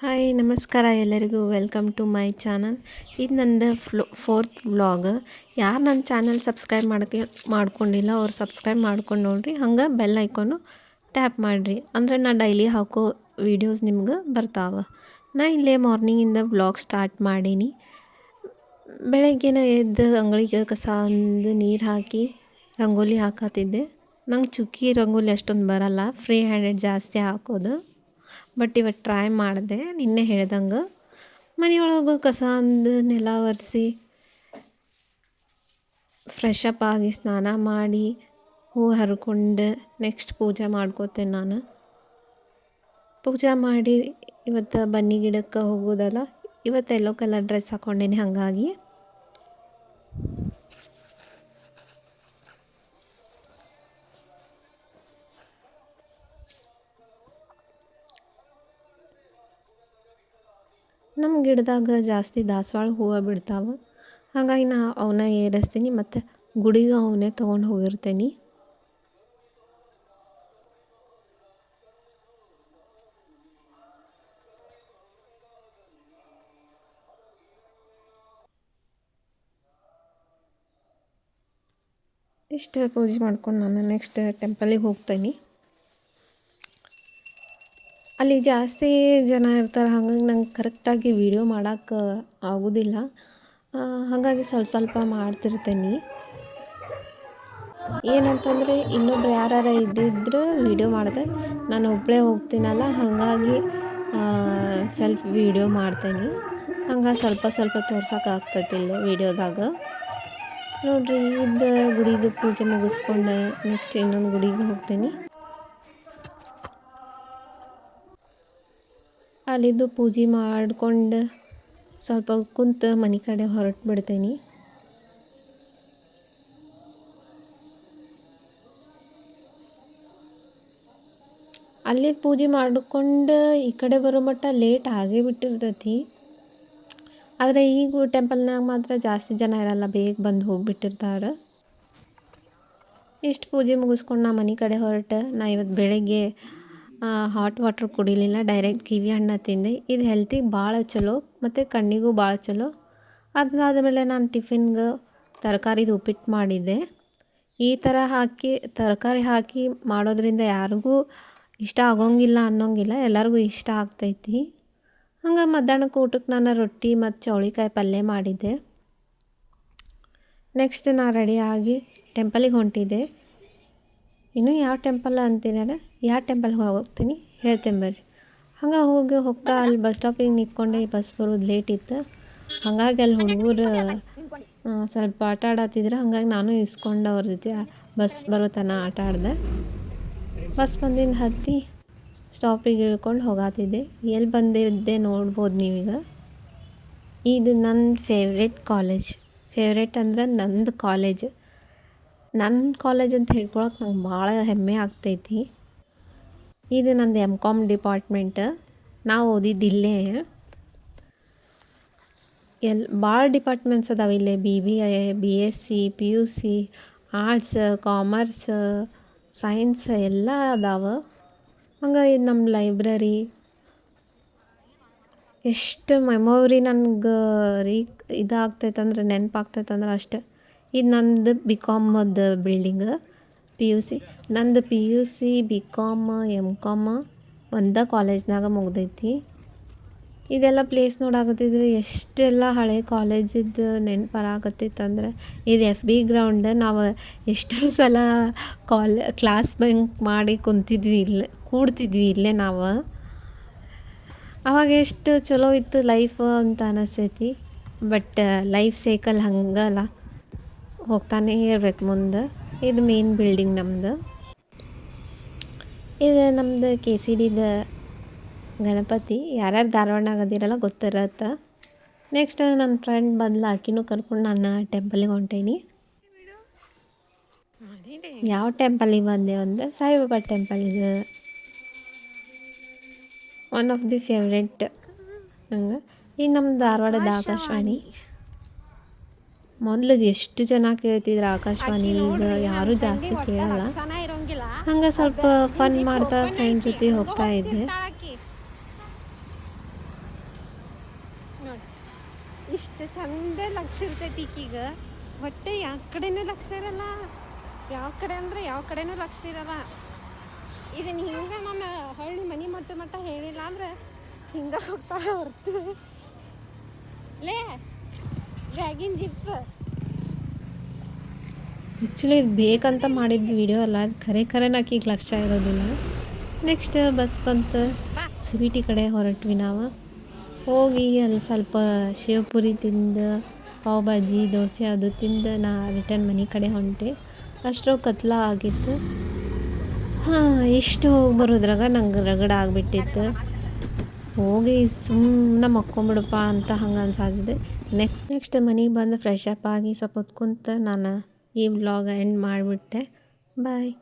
Hi, ನಮಸ್ಕಾರ ಎಲ್ಲರಿಗೂ. Welcome to my channel ಇದು ನಂದು ಫ್ಲೋ ಫೋರ್ತ್ ವ್ಲಾಗ್ ಯಾರು ನನ್ನ ಚಾನಲ್ ಸಬ್ಸ್ಕ್ರೈಬ್ ಮಾಡ್ಕೆ, ಮಾಡ್ಕೊಂಡಿಲ್ಲ, ಅವ್ರು ಸಬ್ಸ್ಕ್ರೈಬ್ ಮಾಡ್ಕೊಂಡು ನೋಡಿರಿ. ಹಂಗೆ ಬೆಲ್ ಐಕೋನು ಟ್ಯಾಪ್ ಮಾಡಿರಿ. ಅಂದರೆ ನಾ ಡೈಲಿ ಹಾಕೋ ವೀಡಿಯೋಸ್ ನಿಮ್ಗೆ ಬರ್ತಾವೆ. ನಾ ಇಲ್ಲೇ ಮಾರ್ನಿಂಗಿಂದ ವ್ಲಾಗ್ ಸ್ಟಾರ್ಟ್ ಮಾಡೀನಿ. ಬೆಳಗ್ಗೆನ ಎದ್ದು ಅಂಗಳಿಗೆ ಕಸ ಅಂದು ನೀರು ಹಾಕಿ ರಂಗೋಲಿ ಹಾಕತ್ತಿದ್ದೆ. ನಂಗೆ ಚುಕ್ಕಿ ರಂಗೋಲಿ ಅಷ್ಟೊಂದು ಬರಲ್ಲ. ಫ್ರೀ ಹ್ಯಾಂಡೆಡ್ ಜಾಸ್ತಿ ಹಾಕೋದು. ಬಟ್ ಇವತ್ತು ಟ್ರೈ ಮಾಡಿದೆ, ನಿನ್ನೆ ಹೇಳ್ದಂಗೆ. ಮನೆಯೊಳಗೆ ಕಸ ನೆಲ ಒರೆಸಿ ಫ್ರೆಶ್ ಅಪ್ ಆಗಿ ಸ್ನಾನ ಮಾಡಿ, ಹೂ ಹರ್ಕೊಂಡು ನೆಕ್ಸ್ಟ್ ಪೂಜೆ ಮಾಡ್ಕೋತೇನೆ ನಾನು. ಪೂಜೆ ಮಾಡಿ ಇವತ್ತು ಬನ್ನಿ ಗಿಡಕ್ಕೆ ಹೋಗೋದಲ್ಲ ಇವತ್ತು ಎಲ್ಲೋ ಕಲರ್ ಡ್ರೆಸ್ ಹಾಕ್ಕೊಂಡೇನಿ ಹಾಗಾಗಿ. ನಮ್ಮ ಗಿಡದಾಗ ಜಾಸ್ತಿ ದಾಸವಾಳ ಹೂವು ಬಿಡ್ತಾವೆ. ಹಾಗಾಗಿ ನಾ ಅವನ್ನ ಏರಿಸ್ತೀನಿ ಮತ್ತು ಗುಡಿಗೆ ಅವನ್ನೇ ತೊಗೊಂಡು ಹೋಗಿರ್ತೀನಿ. ಇಷ್ಟು ಪೂಜೆ ಮಾಡ್ಕೊಂಡು ನಾನು ನೆಕ್ಸ್ಟ್ ಟೆಂಪಲಿಗೆ ಹೋಗ್ತೀನಿ. ಅಲ್ಲಿ ಜಾಸ್ತಿ ಜನ ಇರ್ತಾರೆ, ಹಾಗಾಗಿ ನಂಗೆ ಕರೆಕ್ಟಾಗಿ ವೀಡಿಯೋ ಮಾಡೋಕ್ಕೆ ಆಗೋದಿಲ್ಲ. ಹಾಗಾಗಿ ಸ್ವಲ್ಪ ಸ್ವಲ್ಪ ಮಾಡ್ತಿರ್ತೇನೆ. ಏನಂತಂದರೆ, ಇನ್ನೊಬ್ರು ಯಾರು ಇದ್ದಿದ್ರೆ ವೀಡಿಯೋ ಮಾಡಿದೆ. ನಾನು ಒಬ್ಬಳೇ ಹೋಗ್ತೀನಲ್ಲ, ಹಾಗಾಗಿ ಸ್ವಲ್ಪ ವೀಡಿಯೋ ಮಾಡ್ತೇನೆ. ಹಂಗೆ ಸ್ವಲ್ಪ ಸ್ವಲ್ಪ ತೋರ್ಸೋಕೆ ಆಗ್ತೈತಿಲ್ಲ ವೀಡಿಯೋದಾಗ ನೋಡ್ರಿ ಇದು ಗುಡಿದು ಪೂಜೆ ಮುಗಿಸ್ಕೊಂಡೆ ನೆಕ್ಸ್ಟ್ ಇನ್ನೊಂದು ಗುಡಿಗೆ ಹೋಗ್ತೀನಿ. ಅಲ್ಲಿದ್ದು ಪೂಜೆ ಮಾಡ್ಕೊಂಡು ಸ್ವಲ್ಪ ಕುಂತು ಮನೆ ಕಡೆ ಹೊರಟು ಬಿಡ್ತೀನಿ. ಅಲ್ಲಿ ಪೂಜೆ ಮಾಡಿಕೊಂಡು ಈ ಕಡೆ ಬರೋ ಮಟ್ಟ ಲೇಟ್ ಆಗೇ ಬಿಟ್ಟಿರ್ತೈತಿ. ಆದರೆ ಈಗ ಟೆಂಪಲ್ನಾಗ ಮಾತ್ರ ಜಾಸ್ತಿ ಜನ ಇರಲ್ಲ, ಬೇಗ ಬಂದು ಹೋಗಿಬಿಟ್ಟಿರ್ತಾರೆ. ಇಷ್ಟು ಪೂಜೆ ಮುಗಿಸ್ಕೊಂಡು ನಾ ಮನೆ ಕಡೆ ಹೊರಟು, ನಾ ಇವತ್ತು ಬೆಳಗ್ಗೆ ಹಾಟ್ ವಾಟ್ರ್ ಕುಡಿಲಿಲ್ಲ ಡೈರೆಕ್ಟ್ ಕಿವಿ ಹಣ್ಣು ತಿಂದೆ. ಇದು ಹೆಲ್ತಿಗೆ ಭಾಳ ಚಲೋ, ಮತ್ತು ಕಣ್ಣಿಗೂ ಭಾಳ ಚಲೋ. ಅದಾದಮೇಲೆ ನಾನು ಟಿಫಿನ್ಗೆ ತರಕಾರಿದು ಉಪ್ಪಿಟ್ಟು ಮಾಡಿದ್ದೆ. ಈ ಥರ ಹಾಕಿ, ತರಕಾರಿ ಹಾಕಿ ಮಾಡೋದ್ರಿಂದ ಯಾರಿಗೂ ಇಷ್ಟ ಆಗೋಂಗಿಲ್ಲ ಅನ್ನೋಂಗಿಲ್ಲ, ಎಲ್ಲರಿಗೂ ಇಷ್ಟ ಆಗ್ತೈತಿ. ಹಂಗೆ ಮಧ್ಯಾಹ್ನಕ್ಕೆ ಊಟಕ್ಕೆ ನಾನು ರೊಟ್ಟಿ ಮತ್ತು ಚೌಳಿಕಾಯಿ ಪಲ್ಯ ಮಾಡಿದ್ದೆ. ನೆಕ್ಸ್ಟ್ ನಾನು ರೆಡಿಯಾಗಿ ಟೆಂಪಲಿಗೆ ಹೊಂಟಿದ್ದೆ. ಇನ್ನೂ ಯಾವ ಟೆಂಪಲ್ ಅಂತೀನಲ್ಲ ಯಾವ ಟೆಂಪಲ್ಗೆ ಹೋಗ್ತೀನಿ? ಹೇಳ್ತೇನೆ ಬರ್ರಿ. ಹಂಗೆ ಹೋಗಿ ಹೋಗ್ತಾ ಅಲ್ಲಿ ಬಸ್ ಸ್ಟಾಪಿಗೆ ನಿಂತ್ಕೊಂಡೆ, ಬಸ್ ಬರೋದು ಲೇಟ್ ಇತ್ತು. ಹಾಗಾಗಿ ಅಲ್ಲಿ ಹುಡುಗರು ಸ್ವಲ್ಪ ಆಟ ಆಡತ್ತಿದ್ರು ಹಂಗಾಗಿ ನಾನು ಇಸ್ಕೊಂಡು ಅವ್ರ ಜೊತೆ ಬಸ್ ಬರೋ ತನಕ ಆಟ ಆಡ್ದೆ. ಬಸ್ ಬಂದಿಂದ ಹತ್ತಿ ಸ್ಟಾಪಿಗೆ ಇಳ್ಕೊಂಡು ಹೋಗಾತಿದ್ದೆ. ಎಲ್ಲಿ ಬಂದಿದ್ದೆ ನೋಡ್ಬೋದು ನೀವೀಗ. ಇದು ನನ್ನ ಫೇವ್ರೆಟ್ ಕಾಲೇಜ್ ಫೇವ್ರೆಟ್ ಅಂದ್ರೆ ನಂದು ಕಾಲೇಜ್ ನನ್ನ ಕಾಲೇಜ್ ಅಂತ ಹೇಳ್ಕೊಳಕ್ಕೆ ನಂಗೆ ಭಾಳ ಹೆಮ್ಮೆ ಆಗ್ತೈತಿ. ಇದು ನಂದು ಎಂ ಕಾಮ್ ಡಿಪಾರ್ಟ್ಮೆಂಟ್ ನಾವು ಓದಿದ್ದು ಇಲ್ಲೇ. ಎಲ್, ಭಾಳ ಡಿಪಾರ್ಟ್ಮೆಂಟ್ಸ್ ಅದಾವೆ ಇಲ್ಲೇ. B B A B S C P U C arts commerce science ಎಲ್ಲ ಅದಾವೆ. ಹಂಗೆ ಇದು ನಮ್ಮ ಲೈಬ್ರರಿ ಎಷ್ಟು ಮೆಮೊರಿ ನನಗೆ ರೀ ಇದಾಗ್ತೈತೆ ಅಂದ್ರೆ ನೆನಪಾಗ್ತೈತೆ ಅಂದ್ರೆ ಅಷ್ಟೆ. ಇದು ನಂದು ಬಿ ಕಾಮದ ಬಿಲ್ಡಿಂಗ್ ಪಿ ಯು ಸಿ ನಂದು P U C B com M com ಒಂದೇ ಕಾಲೇಜ್ನಾಗ ಮುಗ್ದೈತಿ. ಇದೆಲ್ಲ ಪ್ಲೇಸ್ ನೋಡಾಕತ್ತಿದ್ರೆ ಎಷ್ಟೆಲ್ಲ ಹಳೆ ಕಾಲೇಜಿದ್ದು ನೆನ್ಪು ಬರಾಕತ್ತೈತೆ ಅಂದ್ರೆ ಇದು ಎಫ್ ಬಿ ಗ್ರೌಂಡ್ ನಾವು ಎಷ್ಟೋ ಸಲ ಕಾಲ್ ಕ್ಲಾಸ್ ಬಂಕ್ ಮಾಡಿ ಕುಂತಿದ್ವಿ ಇಲ್ಲೇ ಕೂಡ್ತಿದ್ವಿ ಇಲ್ಲೇ ನಾವು. ಅವಾಗ ಎಷ್ಟು ಚಲೋ ಇತ್ತು ಲೈಫ್ ಅಂತ ಅನಿಸ್ತೈತಿ. ಬಟ್ ಲೈಫ್ ಸೈಕಲ್ ಹಂಗಲ್ಲ. ಹೋಗ್ತಾನೆ ಇರ್ಬೇಕು ಮುಂದೆ. ಇದು ಮೇನ್ ಬಿಲ್ಡಿಂಗ್ ನಮ್ಮದು ಇದು ನಮ್ಮದು ಕೆ ಸಿ ಡಿದ ಗಣಪತಿ. ಯಾರ್ಯಾರು ಧಾರವಾಡನಾಗ ಅದಿರಲ್ಲ ಗೊತ್ತಿರತ್ತೆ. ನೆಕ್ಸ್ಟ್ ನನ್ನ ಫ್ರೆಂಡ್ ಬದಲು ಆಕಿನೂ ಕರ್ಕೊಂಡು ನಾನು ಟೆಂಪಲಿಗೆ ಹೊಂಟೇನಿ. ಯಾವ ಟೆಂಪಲಿಗೆ ಬಂದೆ ಅಂದರೆ ಸಾಯಿಬಾಬಾ ಟೆಂಪಲ್ ಇದು ಒನ್ ಆಫ್ ದಿ ಫೇವ್ರೆಟ್ ಹಂಗೆ. ಈ ನಮ್ಮ ಧಾರವಾಡದ ಆಕಾಶವಾಣಿ. ಮೊದಲು ಎಷ್ಟು ಜನ ಕೇಳ್ತಿದ್ರು ಆಕಾಶವಾಣಿ ಈಗ ಯಾರು ಜಾಸ್ತಿ ಕೇಳಲ್ಲ. ಹಂಗೆ ಸ್ವಲ್ಪ ಫನ್ ಮಾಡ್ತಾ ಫ್ರೆಂಡ್ ಜೊತೆ ಹೋಗ್ತಾ ಇದ್ದೆ. ಇಷ್ಟು ಚಂದ ಲಕ್ಷ ಇರ್ತೈತಿ ಈಕೀಗ ಒಟ್ಟೆ ಯಾವ ಕಡೆನೂ ಲಕ್ಷ ಇರಲ್ಲ. ಯಾವ ಕಡೆ ಅಂದ್ರೆ ಯಾವ ಕಡೆನೂ ಲಕ್ಷ ಇರಲ್ಲ. ಇದನ್ನ ಹಿಂಗೆ ನಾನು ಹಳ್ಳಿ ಮನೆ ಮಟ್ಟ ಮಟ್ಟ ಹೇಳಿಲ್ಲ ಅಂದ್ರೆ ಹಿಂಗೆ ಹೋಗ್ತಾ ಹೊರ್ತು. ಲೇ ಬ್ಯಾಗಿನ ಜಿಪ್. ಆ್ಯಕ್ಚುಲಿ ಇದು ಬೇಕಂತ ಮಾಡಿದ ವಿಡಿಯೋ ಅಲ್ಲ, ಅದು ಖರೆ ಖರೆ ಈಗ ಲಕ್ಷ ಇರೋದಿಲ್ಲ. ನೆಕ್ಸ್ಟ್ ಬಸ್ ಬಂತು ಸ್ವೀಟಿ ಕಡೆ ಹೊರಟ್ವಿ ನಾವು. ಹೋಗಿ ಅಲ್ಲಿ ಸ್ವಲ್ಪ ಶಿವಪುರಿ ತಿಂದು, ಪಾವ್ ಭಾಜಿ, ದೋಸೆ ಅದು ತಿಂದು, ನಾ ರಿಟರ್ನ್ ಮನೆ ಕಡೆ ಹೊಂಟೆ. ಅಷ್ಟು ಕತ್ಲ ಆಗಿತ್ತು. ಹಾಂ, ಇಷ್ಟು ಹೋಗಿ ಬರೋದ್ರಾಗ ನಂಗೆ ರಗಡ ಆಗಿಬಿಟ್ಟಿತ್ತು. ಹೋಗಿ ಸುಮ್ಮನೆ ಮಕ್ಕೊಂಬಿಡಪ್ಪ ಅಂತ ಹಂಗೆ ಅನ್ಸಾದಿದೆ. ನೆಕ್ಸ್ಟ್ ನೆಕ್ಸ್ಟ್ ಮನೆಗೆ ಬಂದು ಫ್ರೆಶ್ ಅಪ್ ಆಗಿ ಸ್ವಲ್ಪ ಹೊತ್ಕೊಂತ ಕುಂತು ನಾನು ಈ ವ್ಲಾಗ್ ಎಂಡ್ ಮಾಡಿಬಿಟ್ಟೆ. ಬಾಯ್